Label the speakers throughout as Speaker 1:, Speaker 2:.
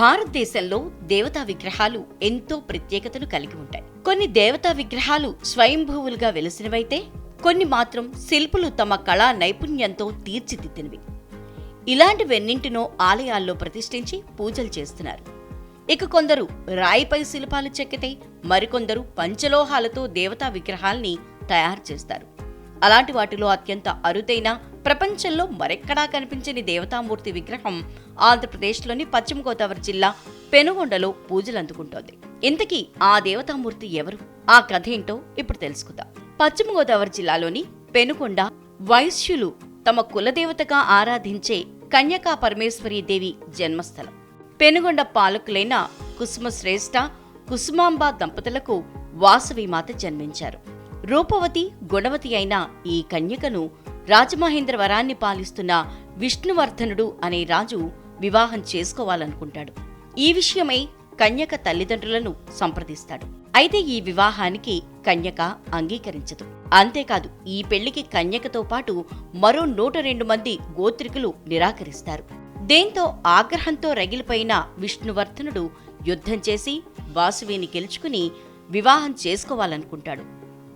Speaker 1: భారతదేశంలో దేవతా విగ్రహాలు ఎంతో ప్రత్యేకతను కలిగి ఉంటాయి. కొన్ని దేవతా విగ్రహాలు స్వయంభూవులుగా వెలిసినవైతే కొన్ని మాత్రం శిల్పులు తమ కళా నైపుణ్యంతో తీర్చిదిద్దినవి. ఇలాంటివెన్నింటినో ఆలయాల్లో ప్రతిష్ఠించి పూజలు చేస్తున్నారు. ఇక కొందరు రాయిపై శిల్పాలు చెక్కితే మరికొందరు పంచలోహాలతో దేవతా విగ్రహాల్ని తయారు చేస్తారు. అలాంటి వాటిలో అత్యంత అరుదైన ప్రపంచంలో మరెక్కడా కనిపించని దేవతామూర్తి విగ్రహం ఆంధ్రప్రదేశ్లోని పశ్చిమ గోదావరి జిల్లా పెనుగొండలో పూజలు అందుకుంటోంది. ఇంతకీ ఆ దేవతామూర్తి ఎవరు? ఆ కథ ఏంటో ఇప్పుడు తెలుసుకుందాం. పశ్చిమ గోదావరి జిల్లాలోని పెనుకొండ వైశ్యులు తమ కులదేవతగా ఆరాధించే కన్యకా పరమేశ్వరీ దేవి జన్మస్థలం. పెనుగొండ పాలకులైన కుసుమశ్రేష్ఠ కుసుమాంబ దంపతులకు వాసవిమాత జన్మించారు. రూపవతి గుణవతి అయిన ఈ కన్యకను రాజమహేంద్రవరాన్ని పాలిస్తున్న విష్ణువర్ధనుడు అనే రాజు వివాహం చేసుకోవాలనుకుంటాడు. ఈ విషయమై కన్యక తల్లిదండ్రులను సంప్రదిస్తాడు. అయితే ఈ వివాహానికి కన్యక అంగీకరించదు. అంతేకాదు ఈ పెళ్ళికి కన్యకతో పాటు మరో నూట రెండు మంది గోత్రికులు నిరాకరిస్తారు. దేంతో ఆగ్రహంతో రగిలిపోయిన విష్ణువర్ధనుడు యుద్ధం చేసి వాసువిని గెలుచుకుని వివాహం చేసుకోవాలనుకుంటాడు.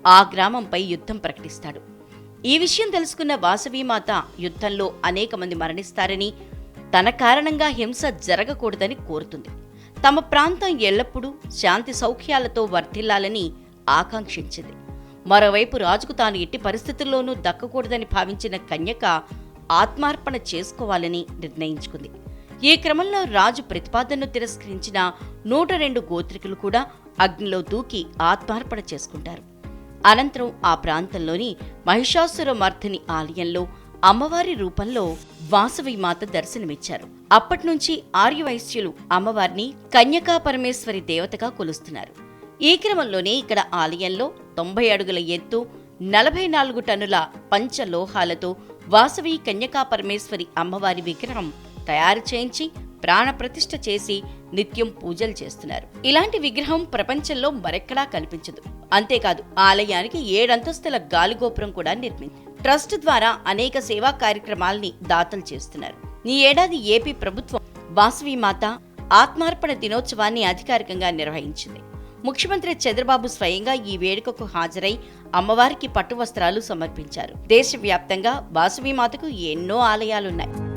Speaker 1: ఆ గ్రామంపై యుద్ధం ప్రకటిస్తాడు. ఈ విషయం తెలుసుకున్న వాసవీమాత యుద్ధంలో అనేక మంది మరణిస్తారని తన కారణంగా హింస జరగకూడదని కోరుతుంది. తమ ప్రాంతం ఎల్లప్పుడూ శాంతి సౌఖ్యాలతో వర్ధిల్లాలని ఆకాంక్షించింది. మరోవైపు రాజుకు తాను ఎట్టి పరిస్థితుల్లోనూ దక్కకూడదని భావించిన కన్యక ఆత్మార్పణ చేసుకోవాలని నిర్ణయించుకుంది. ఈ క్రమంలో రాజు ప్రతిపాదనను తిరస్కరించిన నూట రెండు గోత్రికులు కూడా అగ్నిలో దూకి ఆత్మార్పణ చేసుకుంటారు. అనంతరం ఆ ప్రాంతంలోని మహిషాసుర మర్ధిని ఆలయంలో అమ్మవారి రూపంలో వాసవి మాత దర్శనమిచ్చారు. అప్పటినుంచి ఆర్యవైశ్యులు అమ్మవారిని కన్యకా పరమేశ్వరి దేవతగా కొలుస్తున్నారు. ఈ క్రమంలోనే ఇక్కడ ఆలయంలో తొంభై అడుగుల ఎత్తు నలభై నాలుగు టన్నుల పంచలోహాలతో వాసవి కన్యకా పరమేశ్వరి అమ్మవారి విగ్రహం తయారు చేయించి ప్రాణప్రతిష్ఠ చేసి నిత్యం పూజలు చేస్తున్నారు. ఇలాంటి విగ్రహం ప్రపంచంలో మరెక్కడా కనిపించదు. అంతేకాదు ఆలయానికి ఏడంతస్తుల గాలిగోపురం కూడా నిర్మింది. ట్రస్ట్ ద్వారా అనేక సేవా కార్యక్రమాల్ని దాతలు చేస్తున్నారు. ఈ ఏడాది ఏపీ ప్రభుత్వం వాసవి మాత ఆత్మార్పణ దినోత్సవాన్ని అధికారికంగా నిర్వహించింది. ముఖ్యమంత్రి చంద్రబాబు స్వయంగా ఈ వేడుకకు హాజరై అమ్మవారికి పట్టు వస్త్రాలు సమర్పించారు. దేశవ్యాప్తంగా వాసవి మాతకు ఎన్నో ఆలయాలున్నాయి.